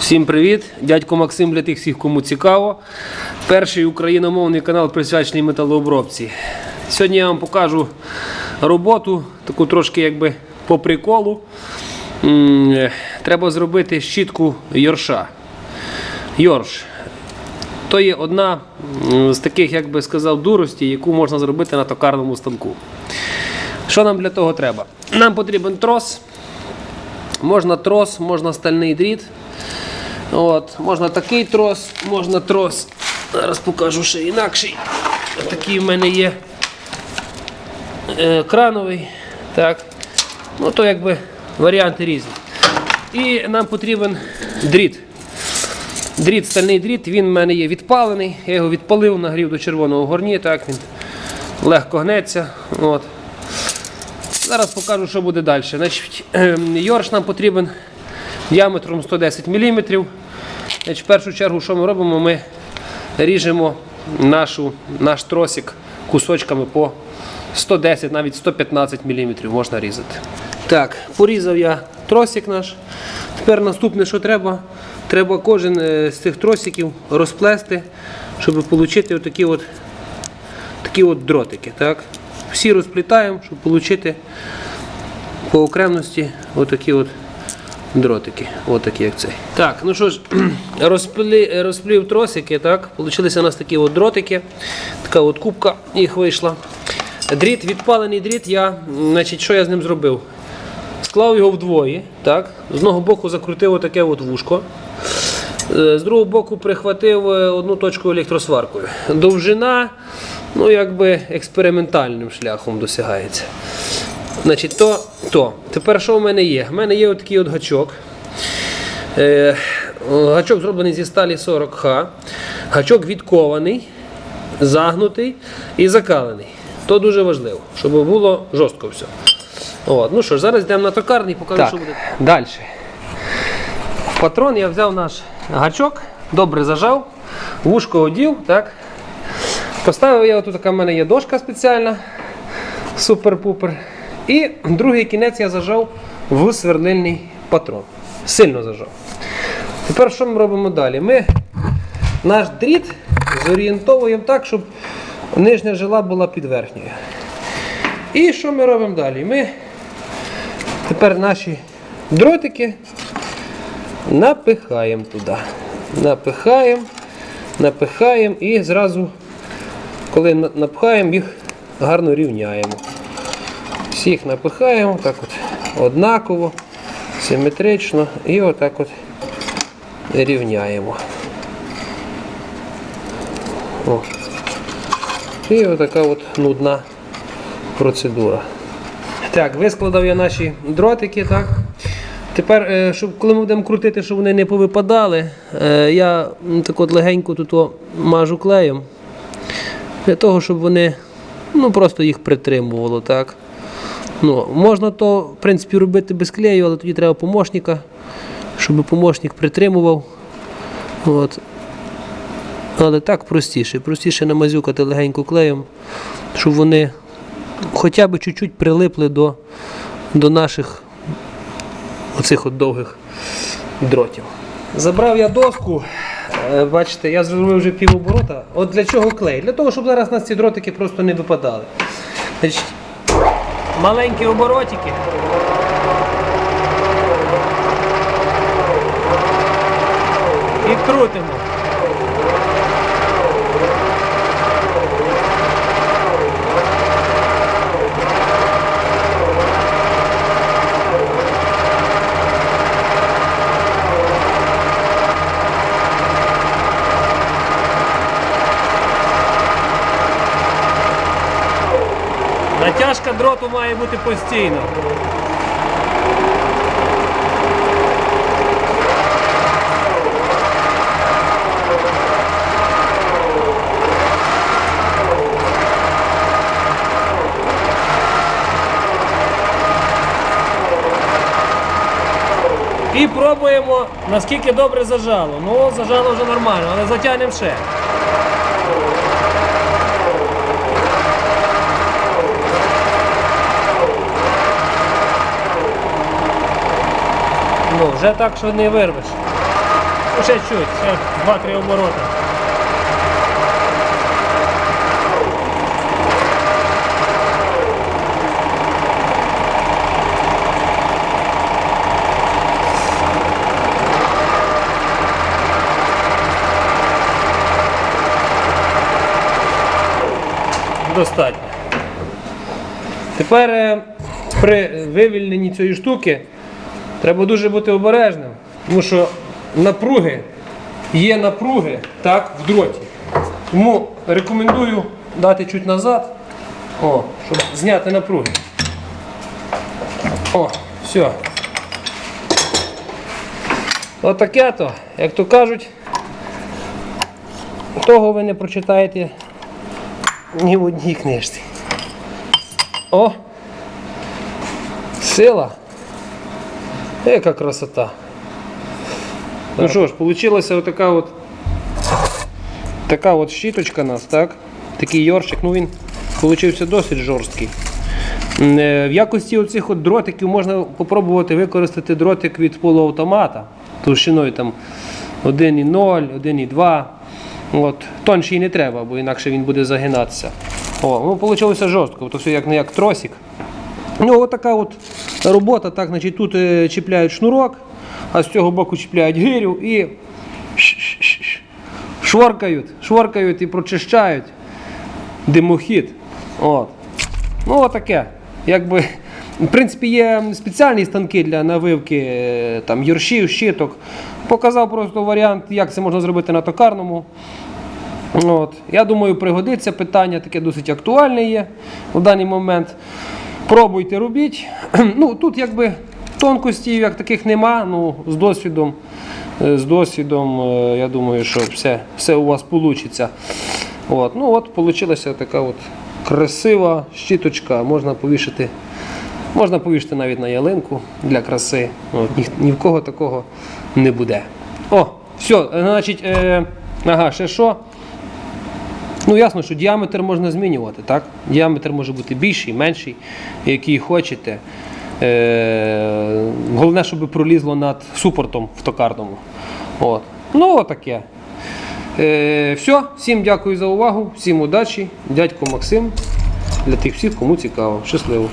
Всім привіт! Дядько Максим для тих всіх, кому цікаво. Перший україномовний канал присвячений металообробці. Сьогодні я вам покажу роботу, таку трошки якби по приколу. Треба зробити щітку йорша. Йорш. То є одна з таких, як би сказав, дуростей, яку можна зробити на токарному станку. Що нам для того треба? Нам потрібен трос. Можна трос, можна стальний дріт. От, можна такий трос, можна трос. Зараз покажу ще інакший. Такий в мене є е, крановий. Так. Ну, то якби варіанти різні. І нам потрібен дріт. Дріт, стальний дріт, він в мене є відпалений. Я його відпалив, нагрів до червоного горні, так він легко гнеться. От. Зараз покажу, що буде далі. Значить, ем, Йорш нам потрібен діаметром 110 мм. В першу чергу, що ми робимо? Ми ріжемо нашу, наш тросик кусочками по 110, навіть 115 мм можна різати. Так, порізав я тросик наш. Тепер наступне, що треба, треба кожен е, з цих тросиків розплести, щоб отримати отакі от, такі от дротики. Так? Всі розплітаємо, щоб отримати по окремості отакі от дротики. Отакі як цей. Так, ну що ж, розплі, розплів тросики, так, получилися у нас такі от дротики. Така от кубка їх вийшла. Дріт, відпалений дріт, я, значить, що я з ним зробив? Склав його вдвоє, так, з одного боку закрутив отаке от вушко. Е, З другого боку прихватив е, одну точку електросваркою. Довжина, ну якби експериментальним шляхом досягається. Значить, то, то. Тепер що в мене є? У мене є отакий от гачок. Е, гачок зроблений зі сталі 40Х. Гачок відкований, загнутий і закалений. То дуже важливо, щоб було жорстко все. От. Ну що ж, зараз йдемо на токарний, покажу, Так. що буде. Далі. В патрон я взяв наш гачок, добре зажав, вушко одів, так. Поставив я, тут така в мене є дошка спеціальна, супер-пупер. І другий кінець я зажав в сверлильний патрон. Сильно зажав. Тепер що ми робимо далі? Ми наш дріт зорієнтовуємо так, щоб нижня жила була під верхньою. І що ми робимо далі? Ми тепер наші дротики напихаємо туди. Напихаємо, напихаємо і зразу, коли напхаємо, їх гарно рівняємо. Всіх напихаємо так от однаково, симетрично і отак от рівняємо. О. І отака от нудна процедура. Так, вискладав я наші дротики, так. Тепер, е, щоб коли ми будемо крутити, щоб вони не повипадали, е, я так от легенько тут мажу клеєм. Для того, щоб вони ну, просто їх притримувало. так. Ну, можна то, в принципі, робити без клею, але тоді треба помощника, щоб помощник притримував. От. Але так простіше. Простіше намазюкати легенько клеєм, щоб вони хоча б чуть-чуть прилипли до, до наших оцих от довгих дротів. Забрав я доску. Е, Бачите, я зробив вже півоборота. От для чого клей? Для того, щоб зараз у нас ці дротики просто не випадали. Значить, маленькі оборотики. І крутимо. Натяжка дроту має бути постійно. І пробуємо, наскільки добре зажало. Ну, зажало вже нормально, але затягнемо ще. Вже так, що не вирвеш. Ще чуть, ще 2-3 обороти. Достатньо. Тепер е, при вивільненні цієї штуки треба дуже бути обережним, тому що напруги є напруги так, в дроті. Тому рекомендую дати чуть назад, о, щоб зняти напруги. О, все. Отаке то, як то кажуть, того ви не прочитаєте ні в одній книжці. О! Сила. Яка красота. Ну що ж, получилася отака от така от щіточка нас, так? Такий йоршик, ну він получився досить жорсткий. Е, В якості оцих от дротиків можна спробувати використати дротик від полуавтомата товщиною там 1,0, 1,2. От. Тонший не треба, бо інакше він буде загинатися. О, ну вийшло жорстко, то все як не як тросик. Ну, така от робота, так, значить, тут е, чіпляють шнурок, а з цього боку чіпляють гирю і шворкають, шворкають і прочищають димохід. От. Ну, отаке. Якби, в принципі, є спеціальні станки для навивки е, там, юршів, щиток. Показав просто варіант, як це можна зробити на токарному. От. Я думаю, пригодиться питання, таке досить актуальне є в даний момент. Пробуйте, робіть. Ну, тут якби тонкостей як таких нема. Ну, з досвідом, е, з досвідом, е, я думаю, що все, все у вас вийде. От. Ну от вийшла така от красива щіточка. Можна повішати, можна повішати навіть на ялинку для краси. От. Ні, ні в кого такого не буде. О, все, значить, е, ага, ще що? Ну, ясно, що діаметр можна змінювати, так? Діаметр може бути більший, менший, який хочете. Е, головне, щоб пролізло над супортом в токарному. От. Ну, отаке. Е, все, всім дякую за увагу, всім удачі. Дядько Максим. Для тих всіх, кому цікаво. Щасливо.